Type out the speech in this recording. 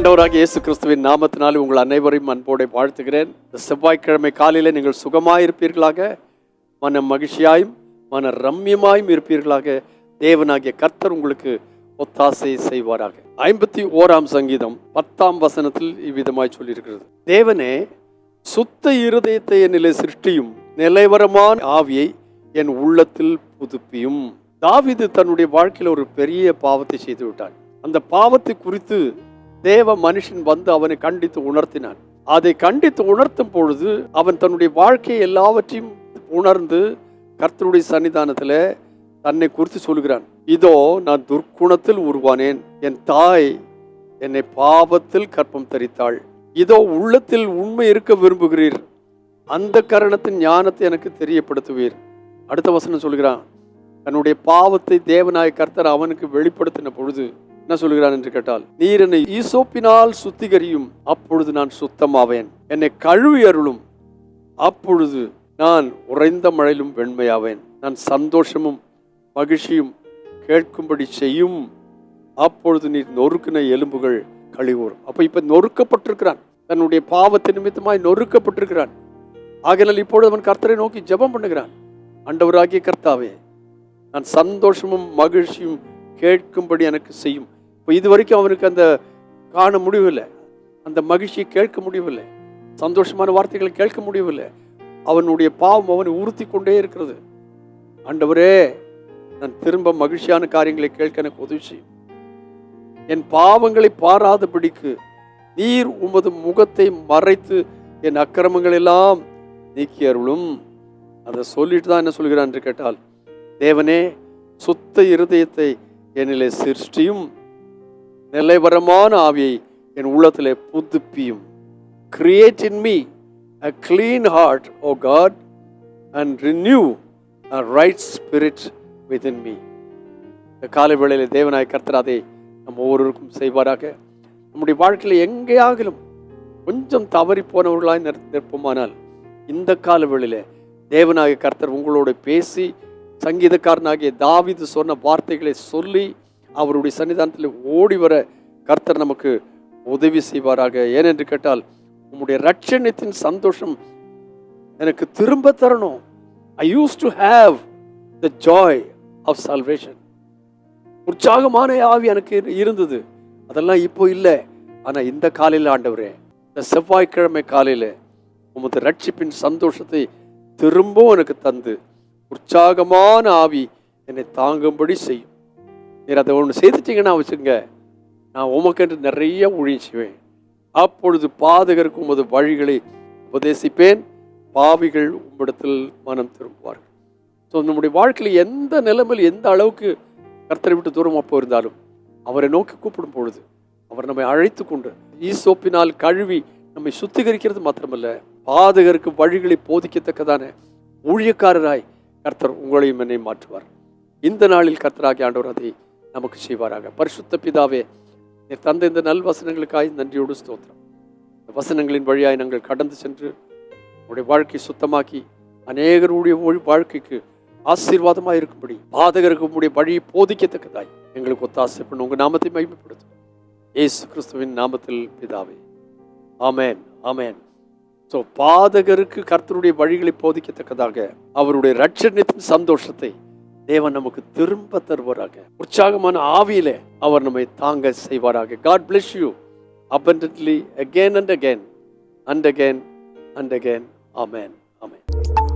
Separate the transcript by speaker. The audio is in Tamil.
Speaker 1: ஆண்டவராக இயேசு கிறிஸ்துவின் நாமத்தினால் உங்கள் அனைவரையும் அன்போடு வாழ்த்துகிறேன். இந்த செவ்வாய்க்கிழமை காலையில் நீங்கள் சுகமாயிருப்பீர்களாக மன மகிழ்ச்சியாயும் மன ரம்யமாயும் இருப்பீர்களாக. தேவனாகிய கர்த்தர் உங்களுக்கு ஒத்தாசை செய்வாராக. ஐம்பத்தி ஓராம் சங்கீதம் பத்தாம் வசனத்தில் இவ்விதமாய் சொல்லியிருக்கிறது. தேவனே சுத்த இருதயத்தை என்னிலே சிருஷ்டியும் நிலைவரமான ஆவியை என் உள்ளத்தில் புதுப்பியும். தாவிது தன்னுடைய வாழ்க்கையில் ஒரு பெரிய பாவத்தை செய்து விட்டான் அந்த பாவத்தை குறித்து தேவ மனுஷன் வந்து அவனை கண்டித்து உணர்த்தினான். அதை கண்டித்து உணர்த்தும் பொழுது அவன் தன்னுடைய வாழ்க்கையை எல்லாவற்றையும் உணர்ந்து கர்த்தருடைய சன்னிதானத்தில் தன்னை குறித்து சொல்கிறான் இதோ நான் துர்க்குணத்தில் உருவானேன். என் தாய் என்னை பாவத்தில் கற்பம் தரித்தாள். இதோ உள்ளத்தில் உண்மை இருக்க விரும்புகிறீர். அந்த கரணத்தின் ஞானத்தை எனக்கு தெரியப்படுத்துவீர். அடுத்த வசனம் சொல்கிறான் தன்னுடைய பாவத்தை தேவநாய கர்த்தர் அவனுக்கு வெளிப்படுத்தின பொழுது என்ன சொல்கிறான் என்று கேட்டால் நீர் என்னை ஈசோப்பினால் சுத்திகரியும் அப்பொழுது நான் சுத்தமாவேன். என்னை கழுவி அருளும் அப்பொழுது நான் உறைந்த மழையிலும் வெண்மையாவேன். நான் சந்தோஷமும் மகிழ்ச்சியும் கேட்கும்படி செய்யும். அப்பொழுது நீர் நொறுக்கின எலும்புகள் கழிவுறும் அப்ப இப்ப நொறுக்கப்பட்டிருக்கிறான். தன்னுடைய பாவத்தை நிமித்தமாய் நொறுக்கப்பட்டிருக்கிறான். ஆகையால் இப்பொழுது அவன் கர்த்தரை நோக்கி ஜெபம் பண்ணுகிறான். ஆண்டவராகிய கர்த்தாவே நான் சந்தோஷமும் மகிழ்ச்சியும் கேட்கும்படி எனக்கு செய்யும். இப்போ இது வரைக்கும் அவனுக்கு அந்த காண முடியவில்லை. அந்த மகிழ்ச்சியை கேட்க முடியவில்லை. சந்தோஷமான வார்த்தைகளை கேட்க முடியவில்லை. அவனுடைய பாவம் அவனை உறுத்தி கொண்டே இருக்கிறது. ஆண்டவரே நான் திரும்ப மகிழ்ச்சியான காரியங்களை கேட்க எனக்கு உதவி செய்யும் என் பாவங்களை பாராதபடிக்கு நீர் உமது முகத்தை மறைத்து என் அக்கிரமங்கள் எல்லாம் நீக்கி அருளும். அதை சொல்லிட்டு தான் என்ன சொல்கிறான் என்று கேட்டால் தேவனே சுத்த இருதயத்தை என்னிலே சிருஷ்டியும் நிலைவரமான ஆவியை என் உள்ளத்தில் புதுப்பியும். Create in me a clean heart O God and renew a right spirit within me இந்த காலை வேளையில் தேவனாய கர்த்தர் நம்ம ஒவ்வொருவருக்கும் செய்வாராக. நம்முடைய வாழ்க்கையில் எங்கேயாகிலும் கொஞ்சம் தவறி போனவர்களாய் நிற்போமானால் இந்த கால வேளையில் தேவனாகிய கர்த்தர் உங்களோட பேசி சங்கீதக்காரனாகிய தாவிது சொன்ன வார்த்தைகளை சொல்லி அவருடைய சன்னிதானத்தில் ஓடி வர கர்த்தர் நமக்கு உதவி செய்வாராக. ஏனென்று கேட்டால் உம்முடைய ரட்சணத்தின் சந்தோஷம் எனக்கு திரும்ப தரணும். I used to have the joy of salvation உற்சாகமான ஆவி எனக்கு இருந்தது. அதெல்லாம் இப்போ இல்லை. ஆனால் இந்த காலையில் ஆண்டவரே இந்த செவ்வாய்க்கிழமை காலையில் உமது ரட்சிப்பின் சந்தோஷத்தை திரும்பவும் எனக்கு தந்து உற்சாகமான ஆவி என்னை தாங்கும்படி செய்யும் நீர் அதை ஒன்று செய்துட்டீங்கன்னா வச்சுங்க நான் உமக்கென்று நிறைய ஊழியம் செய்வேன். அப்பொழுது பாதகருக்கு உமது வழிகளை உபதேசிப்பேன் பாவிகள் உம்மிடத்தில் மனம் திரும்புவார்கள். ஸோ நம்முடைய வாழ்க்கையில் எந்த நிலைமையில் எந்த அளவுக்கு கர்த்தரை விட்டு தூரமாக போயிருந்தாலும் அவரை நோக்கி கூப்பிடும் பொழுது அவர் நம்மை அழைத்து கொண்டு ஈசோப்பினால் கழுவி நம்மை சுத்திகரிக்கிறது மாத்திரமல்ல பாதகருக்கு வழிகளை போதிக்கத்தக்கதான ஊழியக்காரராய் கர்த்தர் உங்களையும் என்னை மாற்றுவார். இந்த நாளில் கர்த்தராகிய ஆண்டவர் அதை நமக்கு செய்வாராக. பரிசுத்த பிதாவே நீர் தந்த இந்த நல் வசனங்களுக்காய் நன்றியோடு ஸ்தோத்திரம். இந்த வசனங்களின் வழியாய் நாங்கள் கடந்து சென்று உடைய வாழ்க்கை சுத்தமாக்கி அநேகருடைய வாழ்க்கைக்கு ஆசீர்வாதமாக இருக்கும்படி பாதகருக்கு உடைய வழியை போதிக்கத்தக்கதாய் எங்களுக்கு ஒத்தாசை பண்ண. உங்கள் நாமத்தை மகிமைப்படுத்தும் ஏசு கிறிஸ்துவின் நாமத்தில் பிதாவே. ஆமேன் ஆமேன். ஸோ பாதகருக்கு கர்த்தருடைய வழிகளை போதிக்கத்தக்கதாக அவருடைய ரட்சணத்தின் சந்தோஷத்தை தேவன் நமக்கு திரும்ப தருவாராக உற்சாகமான ஆவியிலே அவர் நம்மை தாங்க செய்வாராக God bless you abundantly again and again and again and again amen amen